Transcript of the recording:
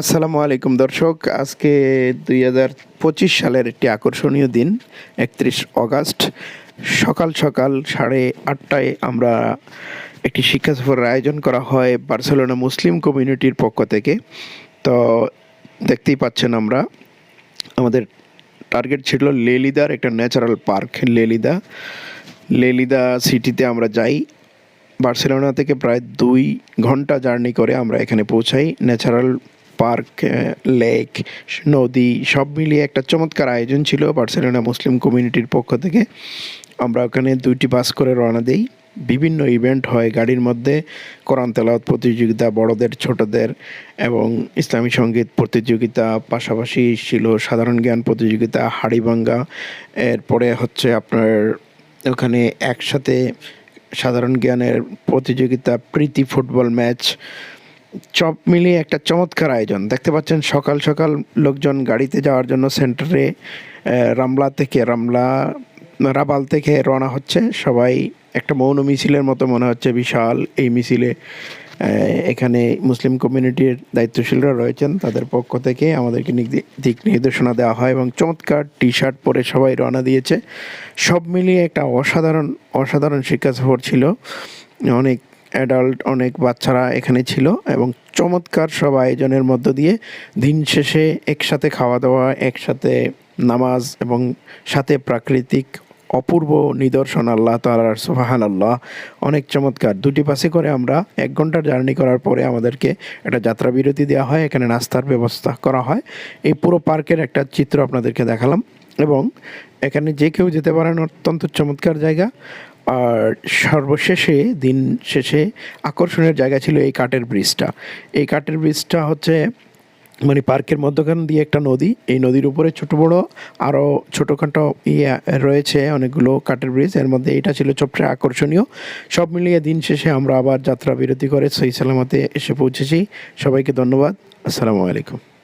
আসসালামু আলাইকুম দর্শক। আজকে দুই হাজার পঁচিশ সালের একটি আকর্ষণীয় দিন, একত্রিশ অগাস্ট। সকাল সকাল সাড়ে আটটায় আমরা একটি শিক্ষা সফরের আয়োজন করা হয় বার্সেলোনা মুসলিম কমিউনিটির পক্ষ থেকে। তো দেখতেই পাচ্ছেন আমরা, আমাদের টার্গেট ছিল লেলিদার একটা ন্যাচারাল পার্ক, লেলিদা। লেলিদা সিটিতে আমরা যাই। বার্সেলোনা থেকে প্রায় দুই ঘণ্টা জার্নি করে আমরা এখানে পৌঁছাই। ন্যাচারাল পার্ক, লেক, নদী, সব মিলিয়ে একটা চমৎকার আয়োজন ছিল বার্সেলোনা মুসলিম কমিউনিটির পক্ষ থেকে। আমরা ওখানে দুইটি বাস করে রওনা দিই। বিভিন্ন ইভেন্ট হয় গাড়ির মধ্যে, কোরআন তেলাওয়াত প্রতিযোগিতা বড়দের, ছোটদের এবং ইসলামী সংগীত প্রতিযোগিতা, পাশাপাশি ছিল সাধারণ জ্ঞান প্রতিযোগিতা, হাড়িভাঙ্গা। এরপরে হচ্ছে আপনার ওখানে একসাথে সাধারণ জ্ঞানের প্রতিযোগিতা, প্রীতি ফুটবল ম্যাচ সব মিলিয়ে একটা চমৎকার আয়োজন। দেখতে পাচ্ছেন সকাল সকাল লোকজন গাড়িতে যাওয়ার জন্য সেন্টারে রামলা থেকে রামলা, রাবাল থেকে রওনা হচ্ছে। সবাই একটা মৌন মিছিলের মতো মনে হচ্ছে, বিশাল এই মিছিলে। এখানে মুসলিম কমিউনিটির দায়িত্বশীলরা রয়েছেন। তাদের পক্ষ থেকে আমাদেরকে দিক নির্দেশনা দেওয়া হয় এবং চমৎকার টি শার্ট পরে সবাই রওনা দিয়েছে। সব মিলিয়ে একটা অসাধারণ অসাধারণ শিক্ষা সফর ছিল। অনেক অ্যাডাল্ট অনেক বাচ্চারা এখানে ছিল এবং চমৎকার সব আয়োজনের মধ্য দিয়ে দিন শেষে একসাথে খাওয়া দাওয়া, একসাথে নামাজ এবং সাথে প্রাকৃতিক অপূর্ব নিদর্শন আল্লাহ তালার সুবাহান আল্লাহ অনেক চমৎকার। দুটি পাশে করে আমরা এক ঘণ্টার জার্নি করার পরে আমাদেরকে একটা যাত্রা বিরতি দেওয়া হয়। এখানে নাস্তার ব্যবস্থা করা হয়। এই পুরো পার্কের একটা চিত্র আপনাদেরকে দেখালাম। এবং এখানে যে কেউ যেতে পারেন অত্যন্ত চমৎকার জায়গা। আর সর্বশেষে, দিন শেষে আকর্ষণের জায়গা ছিল এই কাঠের ব্রিজটা। এই কাঠের ব্রিজটা হচ্ছে মানে পার্কের মধ্যখান দিয়ে একটা নদী। এই নদীর উপরে ছোট বড়, আরও ছোটোখাটো ইয়ে রয়েছে অনেকগুলো কাঠের ব্রিজ। এর মধ্যে এটা ছিল সবচেয়ে আকর্ষণীয়। সব মিলিয়ে দিন শেষে আমরা আবার যাত্রা বিরতি করে সহি সালামতে এসে পৌঁছেছি। সবাইকে ধন্যবাদ। আসসালামু আলাইকুম।